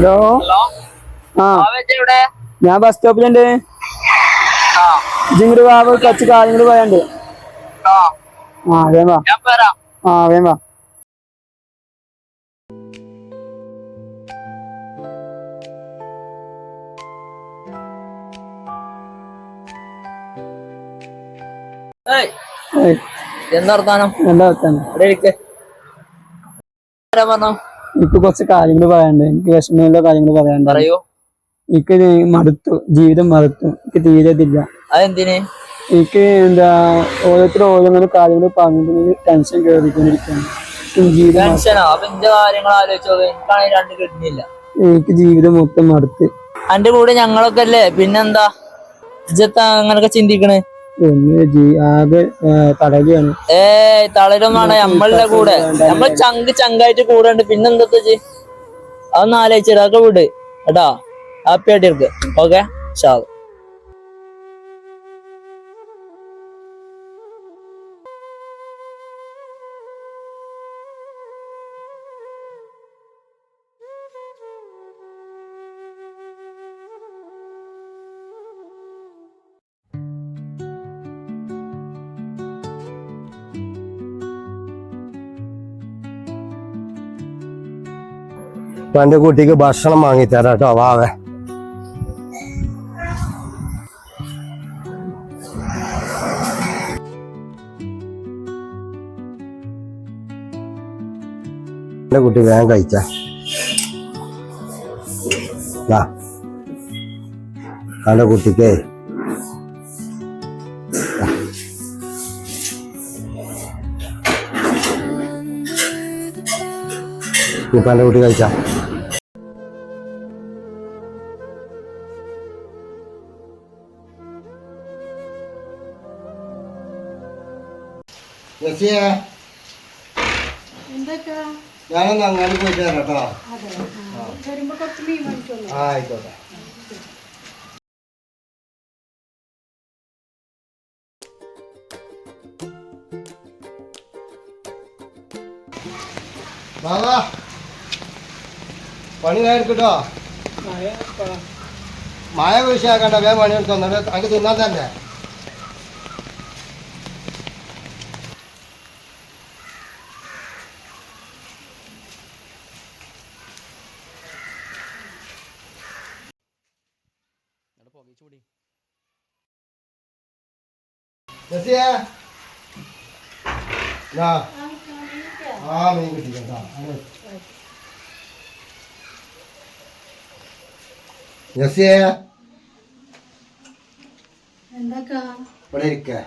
Hello? ആ. ഞാൻ bus സ്റ്റോപ്പിലുണ്ട് ആ. ഇജിങ്ങോട്ട് വാ കുറച്ച് കാര്യങ്ങൾ പറയാണ്ട്. ആ. വേം വാ. ആ വേം എന്താ വർത്താനം? എന്താ വർത്താനം? ഇവിടെ ഇരിക്ക്? ആരാ പറഞ്ഞോ എനിക്ക് കുറച്ച് കാര്യങ്ങൾ പറയാനുണ്ട്. എനിക്ക് വിഷമമുള്ള കാര്യങ്ങൾ പറയാനുണ്ട്. പറയൂ. എനിക്ക് മടുത്തു. ജീവിതം മടുത്തു. എനിക്ക് തീരെ ഇതില്ല അതെന്തിന്? എനിക്ക് എന്താ ഓരോരുത്തർ ഓരോങ്ങനെ കാര്യങ്ങൾ പറഞ്ഞിട്ട് ടെൻഷൻ കയറിക്കൊണ്ടിരിക്കുകയാണ് എനിക്ക് ജീവിതം മൊത്തം മടുത്ത്. അന്റെ കൂടെ ഞങ്ങളൊക്കെ അല്ലേ? പിന്നെന്താ? അങ്ങനൊക്കെ ചിന്തിക്കണ്? ഒന്ന് ജീ ആകെ തടയുകയാണ്. ഏയ് തളരും നമ്മളുടെ കൂടെ. നമ്മൾ ചങ്ക് ചങ്കായിട്ട് കൂടെ ഉണ്ട് പിന്നെന്താ ചെയ് അതൊന്ന് ആലോചിച്ചിട്ട് അതൊക്കെ വിട്. കേട്ടാ ഹാപ്പി ആയിട്ട് ഇരിക്ക്. ഓക്കെ? ഷാവ് എന്റെ കുട്ടിക്ക് ഭക്ഷണം വാങ്ങിത്തരാം കേട്ടോ. വാവേ എന്റെ കുട്ടി വേഗം കഴിച്ച. എന്റെ കുട്ടിക്ക്. ഇപ്പൊ എന്റെ കുട്ടി കഴിച്ചാ. ഞാനൊന്ന് അങ്ങാടി പോയിട്ട് വരാം കേട്ടോ. ആ ആയിക്കോട്ടെ. ബാബാ പണി നേരിട്ടോ മഴ വിഷയാക്കണ്ട വേഗം പണി എടുത്തു അങ്ങ് തിന്നാൻ തന്നെ. ജെസ്സിയെ? ദാ. ആ മീൻ കിട്ടി കേട്ടോ. ഇവിടെ ഇരിക്കേ.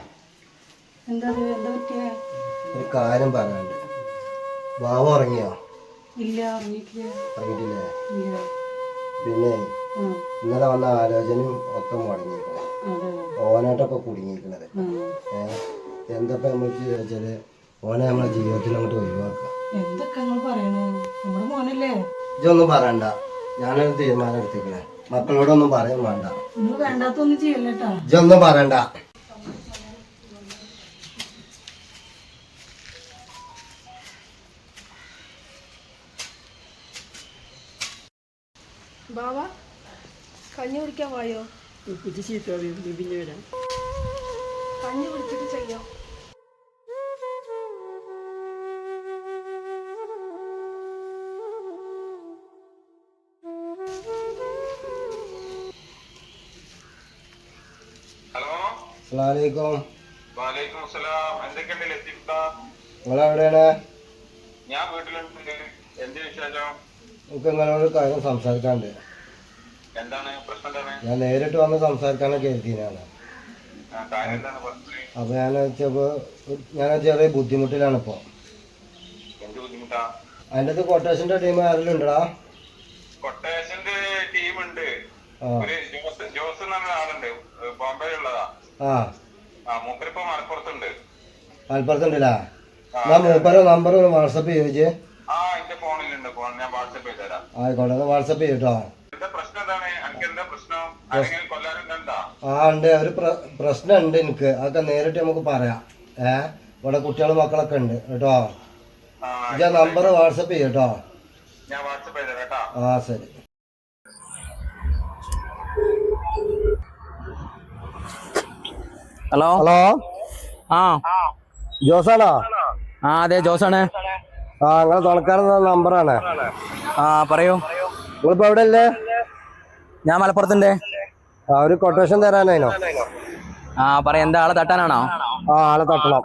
ഒരു കാര്യം പറയാനുണ്ട് ബാബ ഉറങ്ങിയോ? ഇല്ല ഉറങ്ങിയിട്ടില്ല. പിന്നെ ഇന്നലെ വന്ന ആലോചനയും ഒക്കെ മുടങ്ങിയിരിക്കണേ അതെ ഓനായിട്ടൊക്കെ കുടുങ്ങിയിരിക്കണത്. എന്തൊക്കെ നമ്മൾ ചോദിച്ചാൽ ഓനെ നമ്മളെ ജീവിതത്തിൽ അങ്ങോട്ട് ഒഴിവാക്കുക. എന്തൊക്കെ നിങ്ങൾ പറയണേ? നമ്മുടെ മോനല്ലേ? ഇതൊന്നും പറയണ്ട. ഞാനൊരു തീരുമാനം എടുത്തിക്കണേ മക്കളോടൊന്നും പറയാൻ വേണ്ട. നിങ്ങൾ വേണ്ടാത്തൊന്നും ചെയ്യല്ലേട്ടാ. ഇതൊന്നും പറയണ്ട. ബാബ കഞ്ഞി കുടിക്കാൻ വായോ കഞ്ഞി കുടിച്ചിട്ട് ചെയ്യാം? ഹലോ? അസ്സലാമലൈക്കും വാലേക്കും അസ്സലാം എന്തൊക്കെയുണ്ട് ലത്തീഫ നിങ്ങളെവിടെയാണ് ഞാൻ വീട്ടിലുണ്ട്. എന്ത് വിശേഷം? നമുക്ക് നിങ്ങളോട് കാര്യം സംസാരിക്കാണ്ട് ഞാൻ നേരിട്ട് വന്ന് സംസാരിക്കാനൊക്കെ പ്രശ്നം അപ്പൊ ഞാൻ വെച്ചപ്പോ ഞാൻ ചെറിയ ബുദ്ധിമുട്ടിലാണ് ഇപ്പൊ അതിന്റെ കൊട്ടേഷന്റെ ടീം ആരെങ്കിലും ഉണ്ടടാ? കൊട്ടേഷന്റെ ടീം ഉണ്ട്. ആ. ജോസ് ആളുണ്ട്. മൂപ്പരിപ്പോ മലപ്പുറത്തുണ്ട്. മലപ്പുറത്തുണ്ടല്ലേ? ഞാൻ മൂപ്പരെ നമ്പർ ഒന്ന് വാട്സപ്പ് ചോദിച്ചേ ആ എന്റെ ഫോണിലുണ്ട്. ഫോൺ ഞാൻ വാട്സപ്പ് ചെയ്ത് തരാം. ആയിക്കോട്ടെ വാട്സപ്പ് ചെയ്യട്ടോ ആ ഉണ്ട്. ഒരു പ്രശ്നം ഉണ്ട് എനിക്ക്. അതൊക്കെ നേരിട്ട് നമുക്ക് പറയാം. ഏ? ഇവിടെ കുട്ടികളും മക്കളൊക്കെ ഉണ്ട്. കേട്ടോ? ഞാൻ നമ്പർ വാട്സപ്പ് ചെയ്യും കേട്ടോ. ആ ശരി. ഹലോ? ഹലോ? ആ. ജോസാണോ? ആ അതെ ജോസാണ്. ആ നിങ്ങളെ തുളക്കാരൻ നമ്പറാണ്. ആ പറയൂ. നിങ്ങളിപ്പോ എവിടെ അല്ലേ ഞാൻ മലപ്പുറത്തിന്റെ ആ ഒരു കൊട്ടേഷൻ തരാനായിനോ? ആ പറ എന്താ ആളെ തട്ടാനാണോ? ആ ആളെ തട്ടണം.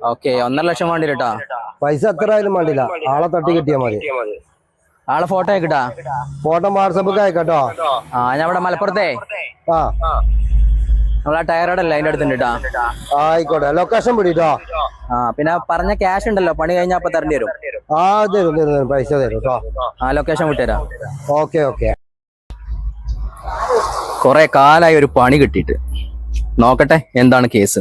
ഓക്കെ ഒന്നര ലക്ഷം വേണ്ടി കേട്ടോ പൈസ എത്ര ആയാലും വേണ്ടില്ല ആളെ തട്ടി കിട്ടിയാൽ മതി. ആളെ ഫോട്ടോ ആയിക്കട്ടാ ഫോട്ടോ വാട്സപ്പൊക്കെ അയക്കട്ടോ ആ ഞാൻ ഇവിടെ മലപ്പുറത്തെ. ആ. നമ്മളെ ടയറോടല്ലേ അതിന്റെ അടുത്തുണ്ട് കേട്ടോ ആയിക്കോട്ടെ. ലൊക്കേഷൻ പിടിട്ടോ ആ പിന്നെ പറഞ്ഞ ക്യാഷ് ഉണ്ടല്ലോ പണി കഴിഞ്ഞാൽ അപ്പൊ തരേണ്ടി വരും. ആ തരും തരും തരും. പൈസ തരും കേട്ടോ ആ ലൊക്കേഷൻ വിട്ടുതരാം. Okay okay. കുറെ കാലായി ഒരു പണി കിട്ടിയിട്ട്. നോക്കട്ടെ എന്താണ് കേസ്?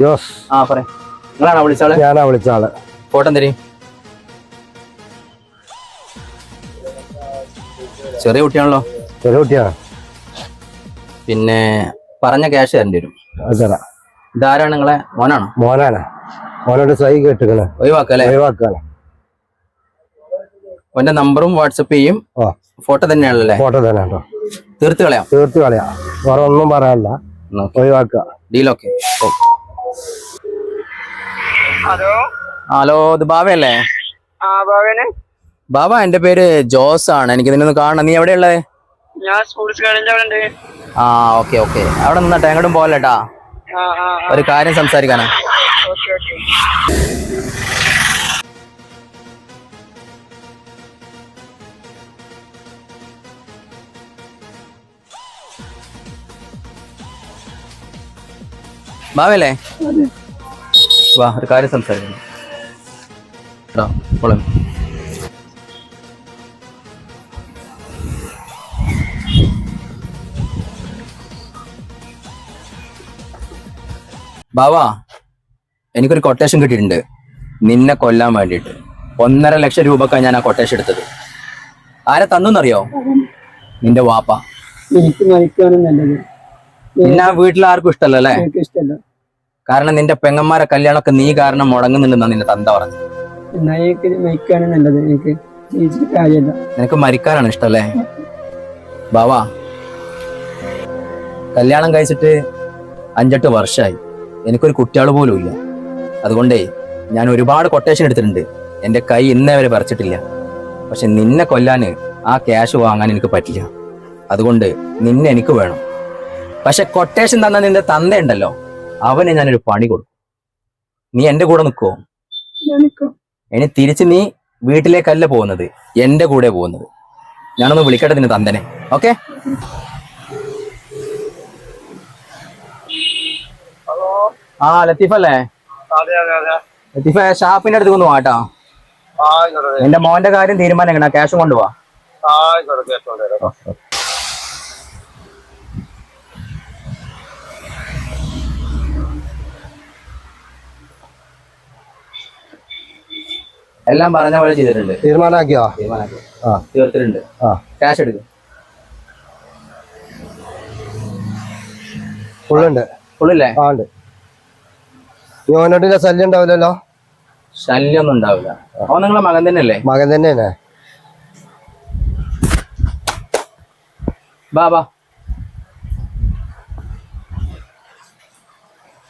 ജോസ്. ആ പറ നിങ്ങളാണോ വിളിച്ചാൾ ഞാനാ വിളിച്ച ആൾ ഫോട്ടോ തരും ചെറിയ കുട്ടിയാണല്ലോ. ചെറിയ കുട്ടിയാണ് പിന്നെ പറഞ്ഞ ക്യാഷ് തരേണ്ടി വരും. അത് ഇതാരാണ് നിങ്ങളെ? മോനാണോ? മോനാണ്. മോനോട് സൈ കേട്ടുക്കണ്. ഒഴിവാക്കല്ലേ? ഒഴിവാക്കാണ്. ഓന്റെ നമ്പറും വാട്സപ്പ് ചെയ്യും. ഫോട്ടോ തന്നെയാണല്ലേ? ഫോട്ടോ തന്നെ കേട്ടോ തീർത്ത് കളയാം. തീർത്ത് കളയാം. വേറെ ഒന്നും പറയാനില്ല. ഒഴിവാക്കുക. ഡീലൊക്കെ. ഹലോ? ഹലോ ഇത് ബാബയല്ലേ ബാബ എന്റെ പേര് ജോസ് ആണ്. എനിക്ക് നിന്നൊന്ന് കാണണം. നീ എവിടെയുള്ളത് ഞാൻ സ്പോർട്സ് അവിടെ ഉണ്ട്. ആ ഓക്കെ ഓക്കെ അവിടെ നിന്നിട്ട് എങ്ങോട്ടും പോകല്ലേട്ടാ ഒരു കാര്യം സംസാരിക്കാനാ. ഭാവിയല്ലേ വാ ഒരു കാര്യം സംസാരിക്കണം എടാ, ബാവാ എനിക്കൊരു കൊട്ടേഷൻ കിട്ടിയിട്ടുണ്ട്. നിന്നെ കൊല്ലാൻ വേണ്ടിയിട്ട്. ഒന്നര ലക്ഷം രൂപക്കാണ് ഞാൻ ആ കൊട്ടേഷൻ എടുത്തത്. ആരെ തന്നറിയോ നിന്റെ വാപ്പ. എനിക്ക് മരിക്കാനും നല്ലത്. നിന്നെ ആ വീട്ടിൽ ആർക്കും എനിക്ക് ഇഷ്ടമല്ല. കാരണം നിന്റെ പെങ്ങന്മാരെ കല്യാണമൊക്കെ നീ കാരണം മുടങ്ങുന്നുണ്ടെന്നാ നിന്റെ തന്ത പറഞ്ഞു എന്നാ എനിക്ക് മരിക്കാനും നല്ലത്. എനിക്ക് ജീവിച്ചിട്ട് കാര്യമില്ല. നിനക്ക് മരിക്കാനാണ് ഇഷ്ടല്ലേ ബാവാ കല്യാണം കഴിച്ചിട്ട് അഞ്ചെട്ട് വർഷമായി എനിക്കൊരു കുട്ടികൾ പോലും ഇല്ല. അതുകൊണ്ടേ ഞാൻ ഒരുപാട് കൊട്ടേഷൻ എടുത്തിട്ടുണ്ട്. എന്റെ കൈ ഇന്നേ വരെ പറിച്ചിട്ടില്ല. പക്ഷെ നിന്നെ കൊല്ലാന് ആ ക്യാഷ് വാങ്ങാൻ എനിക്ക് പറ്റില്ല. അതുകൊണ്ട് നിന്നെ എനിക്ക് വേണം. പക്ഷെ കൊട്ടേഷൻ തന്ന നിന്റെ തന്തയുണ്ടല്ലോ അവനെ ഞാനൊരു പണി കൊടുക്കും. നീ എന്റെ കൂടെ ഞാനിക്കോ ഇനി തിരിച്ച് നീ വീട്ടിലേക്കല്ല പോകുന്നത്. എന്റെ കൂടെ പോകുന്നത്. ഞാനൊന്ന് വിളിക്കട്ടെ നിന്റെ തന്തനെ. ഓക്കെ? ആ ലത്തീഫ് അല്ലേ? ലത്തീഫ ഷാപ്പിന്റെ അടുത്ത് ഒന്ന് വാട്ടോ എന്റെ മോന്റെ കാര്യം തീരുമാനം എങ്ങനെ ക്യാഷ് കൊണ്ടുപോവാ എല്ലാം പറഞ്ഞ പോലെ ചെയ്തിട്ടുണ്ട്. തീരുമാനമാക്കിയോ? തീർത്തിട്ടുണ്ട് ആ. ക്യാഷ് എടുക്കും. ഫുള്ളുണ്ട്. ഫുള്ളില്ലേ? ആ ഉണ്ട്. യോനോട്ടിന്റെ ശല്യം ഉണ്ടാവില്ലല്ലോ? ശല്യമൊന്നും ഉണ്ടാവില്ല. അവൻ നിങ്ങളെ മകൻ തന്നെയല്ലേ? മകൻ തന്നെയാണ്. ബാബാ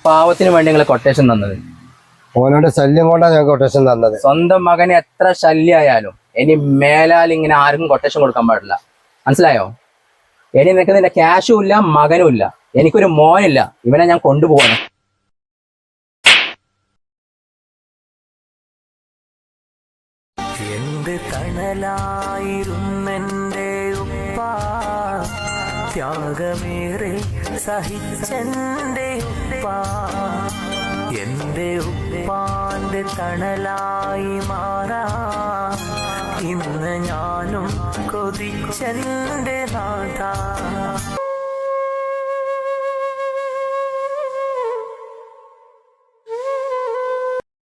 പാവത്തിന് വേണ്ടി നിങ്ങൾ കൊട്ടേഷൻ തന്നത്. ഓനോട് ശല്യം കൊണ്ടാണ് ഞാൻ കൊട്ടേഷൻ തന്നത്. സ്വന്തം മകനെ എത്ര ശല്യമായാലും ഇനി മേലാൽ ഇങ്ങനെ ആർക്കും കൊട്ടേഷൻ കൊടുക്കാൻ പാടില്ല. മനസ്സിലായോ? ഇനി നിനക്ക് നിന്റെ ക്യാഷും ഇല്ല മകനും ഇല്ല. എനിക്കൊരു മോനില്ല. ഇവനെ ഞാൻ കൊണ്ടുപോകണം. തണലായിരുന്നെന്റെ ഉപ്പ ത്യാഗമേറെ സഹിച്ചെന്റെ ഉപ്പ എന്റെ ഉപ്പാന്റെ തണലായി മാറാ. ഇന്ന് ഞാനും കൊതിച്ചെന്റെ നാഥ